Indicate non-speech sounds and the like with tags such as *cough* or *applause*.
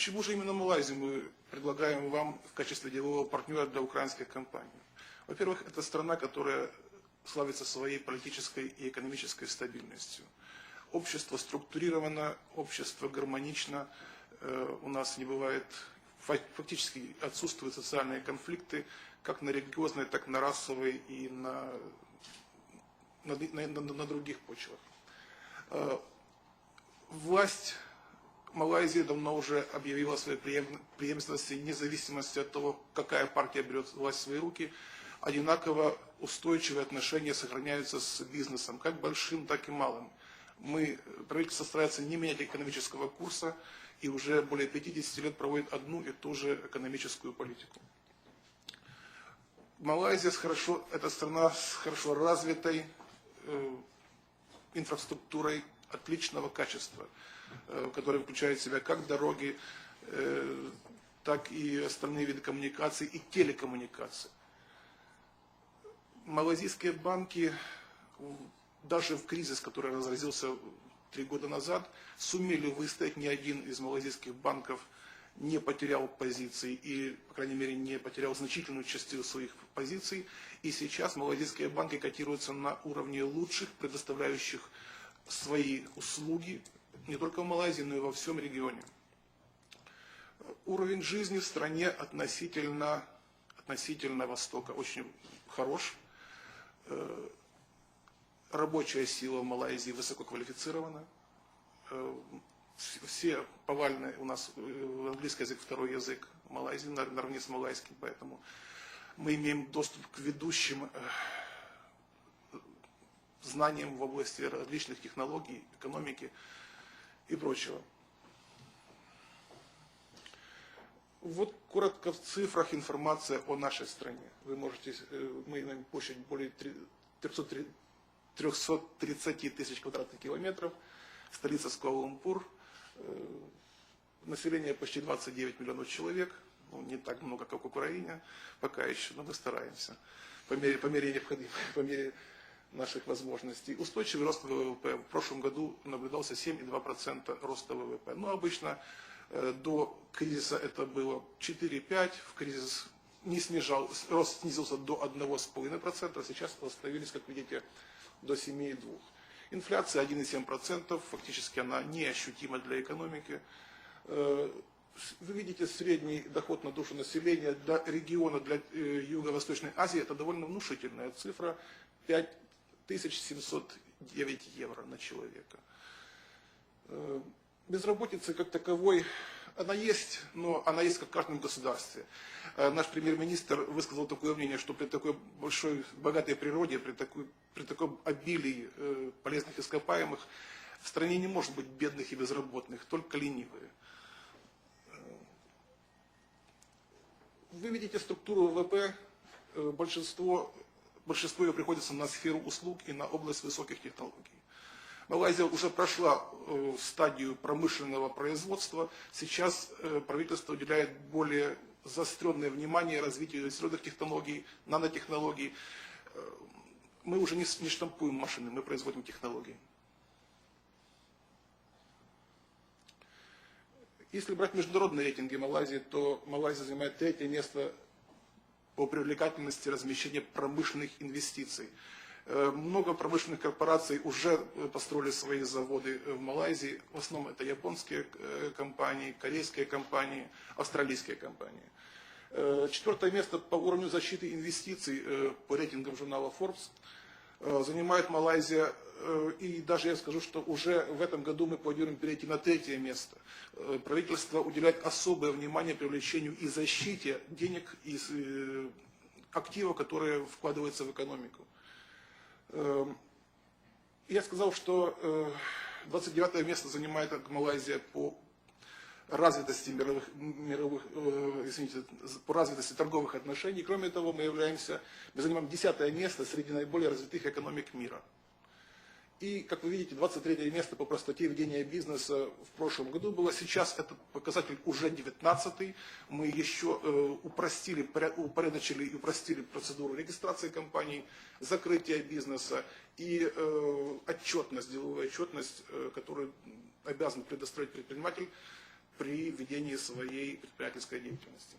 Почему же именно Малайзию мы предлагаем вам в качестве делового партнера для украинских компаний? Во-первых, это страна, которая славится своей политической и экономической стабильностью. Общество структурировано, общество гармонично, э, у нас не бывает, фактически отсутствуют социальные конфликты, как на религиозной, так и на расовой и на, на, на, на, других почвах. Э, власть Малайзия давно уже объявила о своей преемственности, независимости от того, какая партия берет власть в свои руки, одинаково устойчивые отношения сохраняются с бизнесом, как большим, так и малым. Мы, правительство старается не менять экономического курса и уже более 50 лет проводит одну и ту же экономическую политику. Малайзия хорошо, это страна с хорошо развитой э, инфраструктурой отличного качества. Э, который включает в себя как дороги, э, так и остальные виды коммуникаций и телекоммуникаций. Малазийские банки даже в кризис, который разразился три года назад, сумели выстоять. Ни один из малазийских банков не потерял позиций и, по крайней мере, не потерял значительную часть своих позиций. И сейчас малазийские банки котируются на уровне лучших, предоставляющих свои услуги не только в Малайзии, но и во всем регионе. Уровень жизни в стране относительно, относительно Востока очень хорош. Э, рабочая сила в Малайзии высоко квалифицирована. Э, все повальные у нас э, английский язык второй язык в Малайзии наравне с малайским, поэтому мы имеем доступ к ведущим знаниям в области различных технологий, экономики, и прочего. Вот коротко в цифрах информация о нашей стране. Вы можете, э, мы имеем площадь более 330 тысяч квадратных километров, столица Скуала-Лумпур, э, население почти 29 миллионов человек, ну, не так много, как в Украине, пока еще, но мы стараемся. По мере, по мере необходимости, *laughs* по мере наших возможностей. Устойчивый рост ВВП. В прошлом году наблюдался 7,2% роста ВВП. Но обычно э, до кризиса это было 4-5, в кризис не снижал, рост снизился до 1,5%, сейчас восстановились, как видите, до 7,2%. Инфляция 1,7%, фактически она неощутима для экономики. Э, вы видите средний доход на душу населения для региона, для э, Юго-Восточной Азии, это довольно внушительная цифра, 5 1709 евро на человека. Э, безработица как таковой, она есть, но она есть как в каждом государстве. Э, наш премьер-министр высказал такое мнение, что при такой большой, богатой природе, при, такой, при таком обилии э, полезных ископаемых, в стране не может быть бедных и безработных, только ленивые. Вы видите структуру ВВП, большинство большинство ее приходится на сферу услуг и на область высоких технологий. Малайзия уже прошла э, стадию промышленного производства. Сейчас э, правительство уделяет более заостренное внимание развитию серьезных технологий, нанотехнологий. Э, мы уже не, не штампуем машины, мы производим технологии. Если брать международные рейтинги Малайзии, то Малайзия занимает третье место по привлекательности размещения промышленных инвестиций. Э, много промышленных корпораций уже э, построили свои заводы в Малайзии. В основном это японские э, компании, корейские компании, австралийские компании. Четвертое место по уровню защиты инвестиций по рейтингам журнала Forbes занимает Малайзия. И даже я скажу, что уже в этом году мы планируем перейти на третье место. Правительство уделяет особое внимание привлечению и защите денег из активов, которые вкладываются в экономику. Эм, я сказал, что 29 э, место занимает Малайзия по развитости мировых, мировых э, извините, по развитости торговых отношений. Кроме того, мы являемся, мы занимаем десятое место среди наиболее развитых экономик мира. И, как вы видите, 23 место по простоте ведения бизнеса в прошлом году было. Сейчас этот показатель уже 19 Мы еще э, упростили, упорядочили и упростили процедуру регистрации компаний, закрытия бизнеса и э, отчетность, деловая отчетность, э, которую обязан предоставить предприниматель, при ведении своей предпринимательской деятельности.